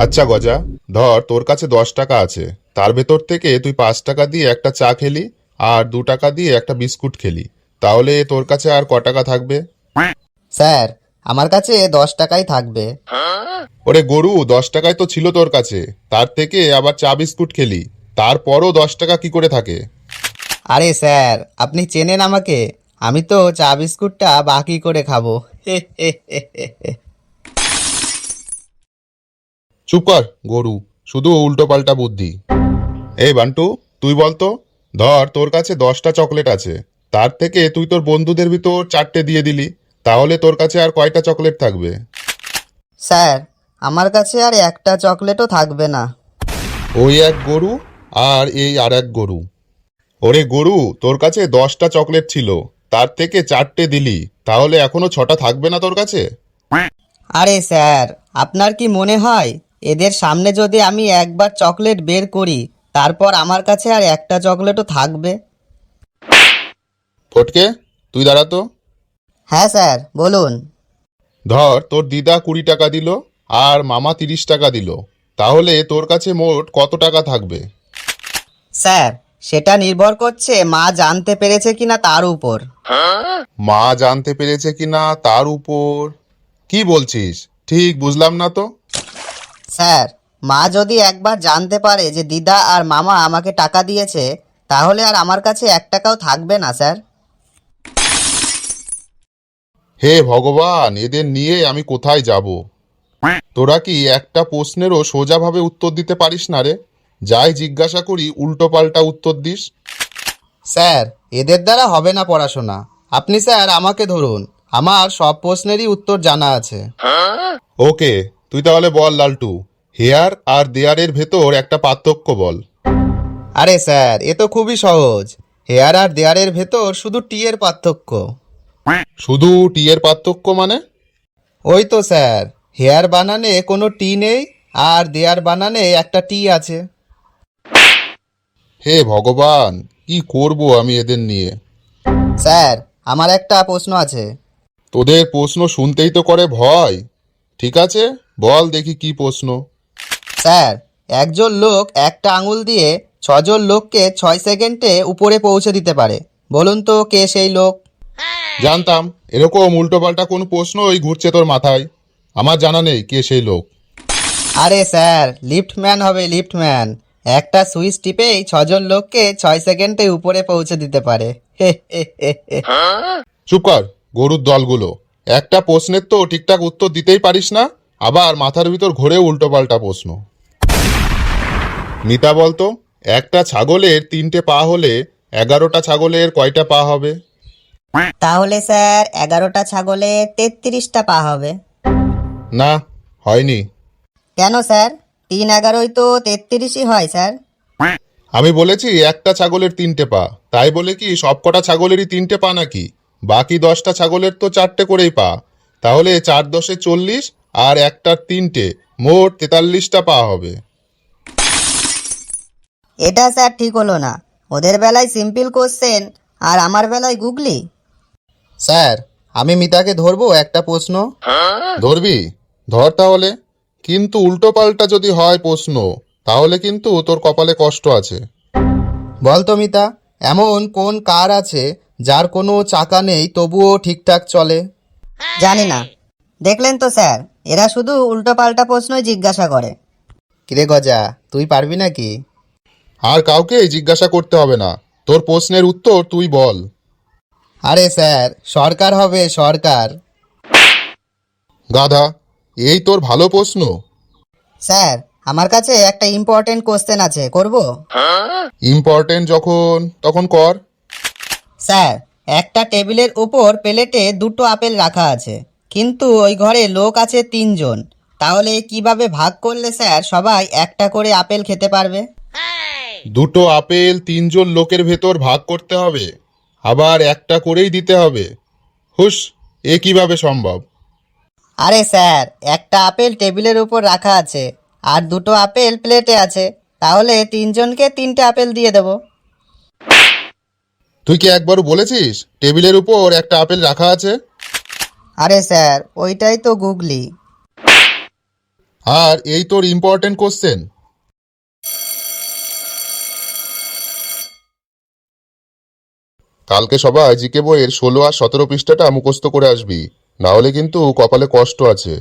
আচ্ছা গজা ধর তোর কাছে দশ টাকা আছে। তার ভেতর থেকে তুই পাঁচ টাকা দিয়ে একটা চা খেলি আর দু টাকা দিয়ে একটা বিস্কুট খেলি। তাহলে তোর কাছে আর ক টাকা থাকবে? স্যার আমার কাছে দশ টাকাই থাকবে। ওরে গরু দশ টাকায় তো ছিল তোর কাছে। তার থেকে আবার চা বিস্কুট খেলি। তারপরও দশ টাকা কি করে থাকে? আরে স্যার আপনি চেনেন আমাকে। আমি তো চা বিস্কুটটা বাকি করে খাব। চুপ কর গরু। শুধু উল্টো পাল্টা বুদ্ধি। এই বান্টু তুই বলতো? ধর তোর কাছে দশটা চকলেট আছে। তার থেকে তুই তোর বন্ধুদের ভিতর চারটে দিয়ে দিলি। তাহলে তোর কাছে আর কয়টা চকলেট থাকবে? স্যার আমার কাছে আর একটা চকলেটও থাকবে না। ওই এক গরু আর এই আর এক গরু। ওরে গরু তোর কাছে দশটা চকলেট ছিল। তার থেকে চারটে দিলি। তাহলে এখনও ছটা থাকবে না তোর কাছে? আরে স্যার আপনার কি মনে হয় এদের সামনে যদি আমি একবার চকলেট বের করি তারপর আমার কাছে আর একটা চকলেটও থাকবে। ফটকে তুই দাঁড়াতো হ্যাঁ স্যার বলুন। ধর তোর দিদা কুড়ি টাকা দিল আর মামা তিরিশ টাকা দিল। তাহলে তোর কাছে মোট কত টাকা থাকবে? স্যার সেটা নির্ভর করছে মা জানতে পেরেছে কিনা তার উপর। মা জানতে পেরেছে কিনা তার উপর? কি বলছিস? ঠিক বুঝলাম না তো। স্যার মা যদি একবার জানতে পারে যে দিদা আর মামা আমাকে টাকা দিয়েছে তাহলে আর আমার কাছে এক টাকাও থাকবে না স্যার। হে ভগবান এদের নিয়ে আমি কোথায় যাব? তোরা কি একটা প্রশ্নেরও সোজাভাবে উত্তর দিতে পারিস না রে? যাই জিজ্ঞাসা করি উল্টো পাল্টা উত্তর দিস। স্যার এদের দ্বারা হবে না পড়াশোনা। আপনি স্যার আমাকে ধরুন। আমার সব প্রশ্নেরই উত্তর জানা আছে। ওকে তুই তাহলে বল লালটু। হেয়ার আর দেয়ারের ভেতর একটা পার্থক্য বল। আরে স্যার এ তো খুবই সহজ। হেয়ার আর দেয়ারের ভেতর শুধু টি এর পার্থক্য। শুধু টি এর পার্থক্য মানে? ওই তো স্যার হেয়ার বানানে কোনো টি নেই আর দেয়ার বানানে একটা টি আছে। হে ভগবান কি করব আমি এদের নিয়ে? স্যার আমার একটা প্রশ্ন আছে। তোদের প্রশ্ন শুনতেই তো করে ভয় ঠিক আছে? বল দেখি কি প্রশ্ন। স্যার একজন লোক একটা আঙুল দিয়ে ছজন লোককে ছয় সেকেন্ডে উপরে পৌঁছে দিতে পারে। বলুন তো কে সেই লোক? জানতাম। এরকম উল্টোপাল্টা কোন ওই ঘুরছে তোর মাথায়। আমার জানা নেই কে সেই লোক। আরে স্যার লিফটম্যান হবে লিফটম্যান। একটা সুইচ টিপেই ছজন লোককে ছয় সেকেন্ডে উপরে পৌঁছে দিতে পারে। চুপ কর গরুর দলগুলো। একটা প্রশ্নের তো ঠিকঠাক উত্তর দিতেই পারিস না। আবার মাথার ভিতর ঘোরে উল্টোপাল্টা প্রশ্ন। মিতা বলতো একটা ছাগলের তিনটে পা হলে এগারোটা ছাগলের কয়টা পা হবে? তাহলে স্যার এগারোটা ছাগলে তেত্রিশটা পা হবে। না হয়নি। কেন স্যার? তিন এগারোই তো তেত্রিশই হয় স্যার। আমি বলেছি একটা ছাগলের তিনটে পা। তাই বলে কি সবকটা ছাগলেরই তিনটে পা নাকি? বাকি দশটা ছাগলের তো চারটে করেই পা। তাহলে চার দশে চল্লিশ আর একটার তিনটে মোট তেতাল্লিশটা পা হবে। এটা স্যার ঠিক হলো না। ওদের বেলায় সিম্পল কোশ্চেন আর আমার বেলায় গুগলি। স্যার আমি মিতাকে ধরবো একটা প্রশ্ন। ধরবি? ধর তাহলে। কিন্তু উল্টো পাল্টা যদি হয় প্রশ্ন তাহলে কিন্তু তোর কপালে কষ্ট আছে। বলতো মিতা এমন কোন কার আছে যার কোনো চাকা নেই তবুও ঠিকঠাক চলে? জানি না। দেখলেন তো স্যার এরা শুধু উল্টো পাল্টা প্রশ্নই জিজ্ঞাসা করে। কিরে গজা তুই পারবি নাকি? আর কাউকে জিজ্ঞাসা করতে হবে না। তোর প্রশ্নের উত্তর তুই বল। আরে স্যার সরকার হবে সরকার। গাধা এই তোর ভালো প্রশ্ন? স্যার আমার কাছে একটা ইম্পর্টেন্ট কোশ্চেন আছে করব? ইম্পর্টেন্ট যখন তখন কর। স্যার একটা টেবিলের উপর প্লেটে দুটো আপেল রাখা আছে। কিন্তু ওই ঘরে লোক আছে তিনজন। তাহলে কীভাবে ভাগ করলে স্যার সবাই একটা করে আপেল খেতে পারবে? দুটো আপেল তিনজন লোকের ভেতর ভাগ করতে হবে। আবার একটা করেই দিতে হবে। হুস এ কীভাবে সম্ভব? আরে স্যার একটা আপেল টেবিলের উপর রাখা আছে আর দুটো আপেল প্লেটে আছে। তাহলে তিনজনকে তিনটে আপেল দিয়ে দেবো। তুই কি একবারও বলেছিস টেবিলের উপর একটা আপেল রাখা আছে? আরে স্যার, ওইটাই তো গুগলি। আর এই তোর ইম্পর্টেন্ট কোশ্চেন কালকে সবাই জিকে বইয়ের ষোলো আর সতেরো পৃষ্ঠাটা মুখস্থ করে আসবি। না হলে কিন্তু কপালে কষ্ট আছে।